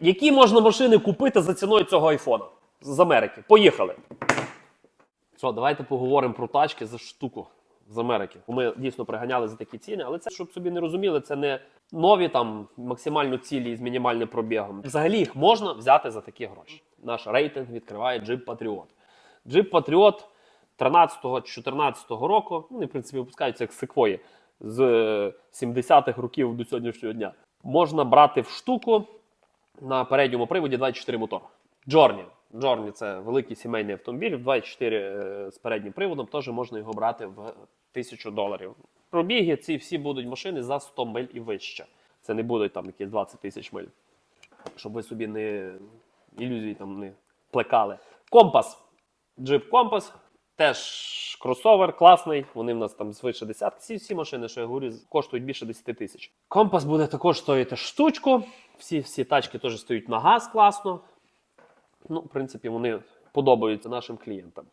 Які можна машини купити за ціною цього айфона з Америки? Поїхали. Що, давайте поговоримо про тачки за штуку з Америки. Ми дійсно приганяли за такі ціни, але це, щоб собі не розуміли, це не нові там максимально цілі з мінімальним пробігом. Взагалі їх можна взяти за такі гроші. Наш рейтинг відкриває Jeep Patriot. Jeep Patriot 13-14 року, вони, в принципі, випускаються як секвої з е, 70-х років до сьогоднішнього дня. Можна брати в штуку на передньому приводі 24 мотор. Джорні. Джорні це великий сімейний автомобіль, 24 е, з переднім приводом, теж можна його брати в 1000 доларів. Пробіги ці всі будуть машини за 100 миль і вище. Це не будуть там якісь 20 тисяч миль. Щоб ви собі не ілюзії там не плекали. Компас. Jeep Compass. Теж кросовер класний. Вони в нас там звише десятки. Всі, всі машини, що я говорю, коштують більше 10 тисяч. Компас буде також стоїти штучку. Всі, всі тачки теж стоять на газ класно. Ну, в принципі, вони подобаються нашим клієнтам.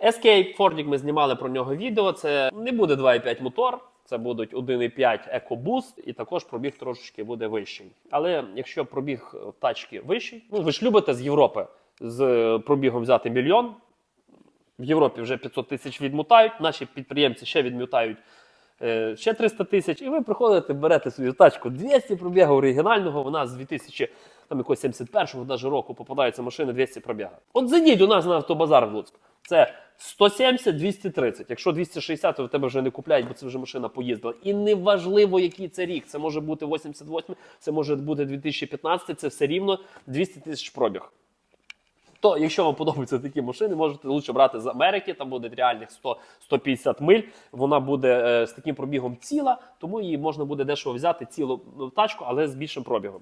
Escape Fordік ми знімали про нього відео. Це не буде 2,5 мотор, це будуть 1,5 EcoBoost, і також пробіг трошечки буде вищий. Але якщо пробіг тачки вищий, ну ви ж любите з Європи з пробігом взяти мільйон. В Європі вже 500 тисяч відмутають, наші підприємці ще відмутають е, ще 300 тисяч, і ви приходите, берете свою тачку 200 пробігу оригінального, вона з 2000 там якогось 71-го даже року попадається машина 200 пробіга. От зайдіть у нас на автобазар в Луцьк. Це 170-230. Якщо 260, то в тебе вже не купляють, бо це вже машина поїздила. І неважливо, який це рік. Це може бути 88, це може бути 2015, це все рівно 200 тисяч пробіг. То, якщо вам подобаються такі машини, можете лучше брати з Америки, там буде реальних 100-150 миль. Вона буде е, з таким пробігом ціла, тому її можна буде дешево взяти цілу ну, тачку, але з більшим пробігом.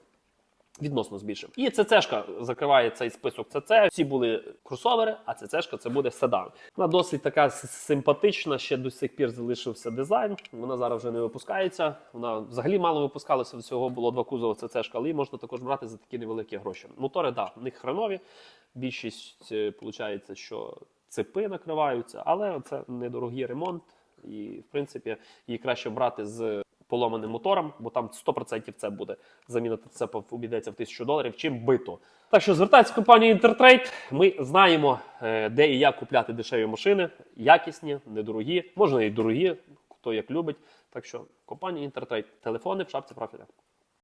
Відносно з більшим. І ЦЦшка закриває цей список ЦЦ. Всі були кросовери, а ЦЦшка це буде седан. Вона досить така симпатична, ще до сих пір залишився дизайн. Вона зараз вже не випускається. Вона взагалі мало випускалася. Всього було два кузова ЦЦшка, але її можна також брати за такі невеликі гроші. Мотори, да, в них хренові. Більшість виходить, що цепи накриваються, але це недорогий ремонт. І, в принципі, її краще брати з поломаним мотором, бо там 100% це буде. Заміна це обійдеться в 1000 доларів, чим бито. Так що звертайтеся в компанію Intertrade. Ми знаємо, е, де і як купляти дешеві машини, якісні, недорогі, можна і дорогі, хто як любить. Так що компанія Intertrade. Телефони в шапці профіля.